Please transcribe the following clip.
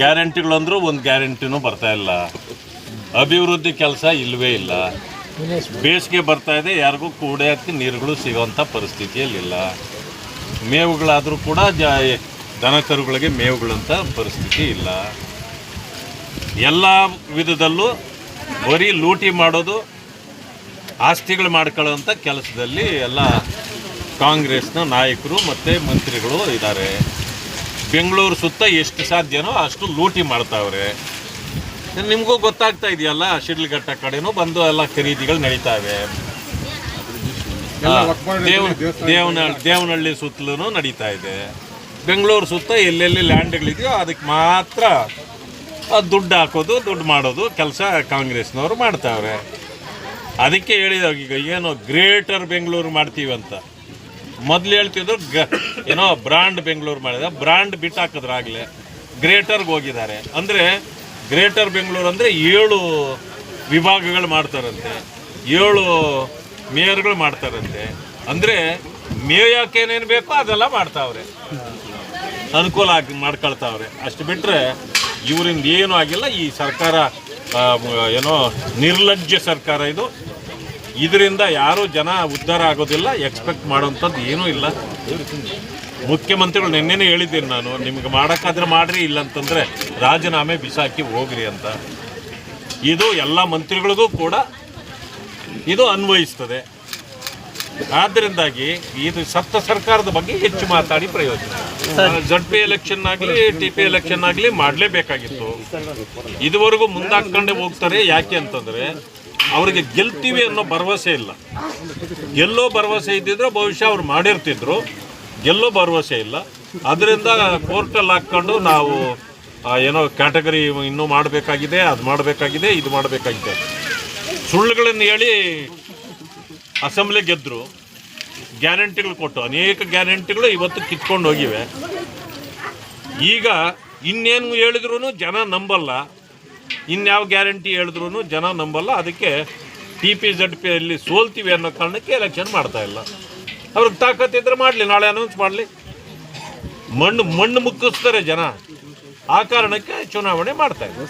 ಗ್ಯಾರಂಟಿಗಳಂದ್ರೂ ಒಂದು ಗ್ಯಾರಂಟಿನೂ ಬರ್ತಾ ಇಲ್ಲ. ಅಭಿವೃದ್ಧಿ ಕೆಲಸ ಇಲ್ಲವೇ ಇಲ್ಲ. ಬೇಸಿಗೆ ಬರ್ತಾ ಇದೆ, ಯಾರಿಗೂ ಹಾಕಿ ನೀರುಗಳು ಸಿಗೋವಂಥ ಪರಿಸ್ಥಿತಿಯಲ್ಲಿಲ್ಲ ಮೇವುಗಳಾದರೂ ಕೂಡ ಜ ದನ ಕರುಗಳಿಗೆ ಮೇವುಗಳಂತ ಪರಿಸ್ಥಿತಿ ಇಲ್ಲ. ಎಲ್ಲ ವಿಧದಲ್ಲೂ ಬರೀ ಲೂಟಿ ಮಾಡೋದು, ಆಸ್ತಿಗಳು ಮಾಡ್ಕೊಳ್ಳೋಂಥ ಕೆಲಸದಲ್ಲಿ ಎಲ್ಲ ಕಾಂಗ್ರೆಸ್ನ ನಾಯಕರು ಮತ್ತು ಮಂತ್ರಿಗಳು ಇದ್ದಾರೆ. ಬೆಂಗಳೂರು ಸುತ್ತ ಎಷ್ಟು ಸಾಧ್ಯನೋ ಅಷ್ಟು ಲೂಟಿ ಮಾಡ್ತಾವ್ರೆ. ನಿಮಗೂ ಗೊತ್ತಾಗ್ತಾ ಇದೆಯಲ್ಲ ಶಿಡ್ಲಘಟ್ಟ ಕಡೆನೂ ಬಂದು ಎಲ್ಲ ಖರೀದಿಗಳು ನಡೀತಾವೆ. ದೇವ ದೇವನಹಳ್ಳಿ ದೇವನಹಳ್ಳಿ ಸುತ್ತಲೂ ನಡೀತಾ ಇದೆ. ಬೆಂಗಳೂರು ಸುತ್ತ ಎಲ್ಲೆಲ್ಲಿ ಲ್ಯಾಂಡ್ಗಳಿದೆಯೋ ಅದಕ್ಕೆ ಮಾತ್ರ ದುಡ್ಡು ಹಾಕೋದು ದುಡ್ಡು ಮಾಡೋದು ಕೆಲಸ ಕಾಂಗ್ರೆಸ್ನವರು ಮಾಡ್ತಾವ್ರೆ. ಅದಕ್ಕೆ ಹೇಳಿದಾಗ ಈಗ ಏನು ಗ್ರೇಟರ್ ಬೆಂಗಳೂರು ಮಾಡ್ತೀವಿ ಅಂತ. ಮೊದಲು ಹೇಳ್ತಿದ್ರು ಗ, ಏನೋ ಬ್ರಾಂಡ್ ಬೆಂಗಳೂರು ಮಾಡಿದ, ಬ್ರಾಂಡ್ ಬಿಟ್ಟು ಹಾಕಿದ್ರಾಗಲೇ ಗ್ರೇಟರ್ಗೆ ಹೋಗಿದ್ದಾರೆ. ಅಂದರೆ ಗ್ರೇಟರ್ ಬೆಂಗಳೂರು ಅಂದರೆ ಏಳು ವಿಭಾಗಗಳು ಮಾಡ್ತಾರಂತೆ. ಏಳು ಮೇಯರ್ಗಳು ಮಾಡ್ತಾರಂತೆ. ಅಂದರೆ ಮೇಯಕ್ಕೇನೇನು ಬೇಕೋ ಅದೆಲ್ಲ ಮಾಡ್ತಾವ್ರೆ. ಅನುಕೂಲ ಆಗಿ ಮಾಡ್ಕೊಳ್ತಾವ್ರೆ. ಅಷ್ಟು ಬಿಟ್ಟರೆ ಇವರಿಂದ ಏನೂ ಆಗಿಲ್ಲ. ಈ ಸರ್ಕಾರ ಏನೋ ನಿರ್ಲಜ್ಜ ಸರ್ಕಾರ ಇದು. ಇದರಿಂದ ಯಾರೂ ಜನ ಉದ್ಧಾರ ಆಗೋದಿಲ್ಲ ಎಕ್ಸ್ಪೆಕ್ಟ್ ಮಾಡೋಂಥದ್ದು ಏನೂ ಇಲ್ಲ. ಮುಖ್ಯಮಂತ್ರಿಗಳು ನಿನ್ನೆನೇ ಹೇಳಿದ್ದೀನಿ ನಾನು, ನಿಮ್ಗೆ ಮಾಡೋಕ್ಕಾದ್ರೆ ಮಾಡ್ರಿ ಇಲ್ಲ ಅಂತಂದರೆ ರಾಜೀನಾಮೆ ಬಿಸಾಕಿ ಹೋಗ್ರಿ ಅಂತ. ಇದು ಎಲ್ಲ ಮಂತ್ರಿಗಳಿಗೂ ಕೂಡ ಇದು ಅನ್ವಯಿಸ್ತದೆ. ಆದ್ದರಿಂದಾಗಿ ಇದು ಸತ್ತ ಸರ್ಕಾರದ ಬಗ್ಗೆ ಹೆಚ್ಚು ಮಾತಾಡಿ ಪ್ರಯೋಜನ. ಜಡ್ ಪಿ ಎಲೆಕ್ಷನ್ ಆಗಲಿ ಟಿ ಪಿ ಎಲೆಕ್ಷನ್ ಆಗಲಿ ಮಾಡಲೇಬೇಕಾಗಿತ್ತು. ಇದುವರೆಗೂ ಮುಂದಾಕೊಂಡೇ ಹೋಗ್ತಾರೆ, ಯಾಕೆ ಅಂತಂದ್ರೆ ಅವ್ರಿಗೆ ಗೆಲ್ತೀವಿ ಅನ್ನೋ ಭರವಸೆ ಇಲ್ಲ. ಗೆಲ್ಲೋ ಭರವಸೆ ಇದ್ದಿದ್ರೆ ಬಹುಶಃ ಅವ್ರು ಮಾಡಿರ್ತಿದ್ರು. ಗೆಲ್ಲೋ ಭರವಸೆ ಇಲ್ಲ. ಅದರಿಂದ ಕೋರ್ಟಲ್ಲಿ ಹಾಕ್ಕೊಂಡು ನಾವು ಏನೋ ಕ್ಯಾಟಗರಿ ಇನ್ನೂ ಮಾಡಬೇಕಾಗಿದೆ, ಅದು ಮಾಡಬೇಕಾಗಿದೆ, ಇದು ಮಾಡಬೇಕಾಗಿದೆ ಸುಳ್ಳುಗಳನ್ನು ಹೇಳಿ ಅಸೆಂಬ್ಲಿ ಗೆದ್ದರು ಗ್ಯಾರಂಟಿಗಳು ಕೊಟ್ಟು. ಅನೇಕ ಗ್ಯಾರಂಟಿಗಳು ಇವತ್ತು ಕಿತ್ಕೊಂಡು ಹೋಗಿವೆ. ಈಗ ಇನ್ನೇನು ಹೇಳಿದ್ರು ಜನ ನಂಬಲ್ಲ. ಇನ್ಯಾವ ಗ್ಯಾರಂಟಿ ಹೇಳಿದ್ರು ಜನ ನಂಬಲ್ಲ, ಅದಕ್ಕೆ ಟಿ ಪಿ ಜಡ್ ಪಿ ಅಲ್ಲಿ ಸೋಲ್ತೀವಿ ಅನ್ನೋ ಕಾರಣಕ್ಕೆ ಎಲೆಕ್ಷನ್ ಮಾಡ್ತಾ ಇಲ್ಲ. ಅವ್ರಿಗೆ ತಾಕತ್ತಿದ್ರೆ ಮಾಡಲಿ, ನಾಳೆ ಅನೌನ್ಸ್ ಮಾಡಲಿ. ಮಣ್ಣು ಮಣ್ಣು ಮುಕ್ಕಿಸ್ತಾರೆ ಜನ. ಆ ಕಾರಣಕ್ಕೆ ಚುನಾವಣೆ ಮಾಡ್ತಾ ಇದ್ದಾರೆ.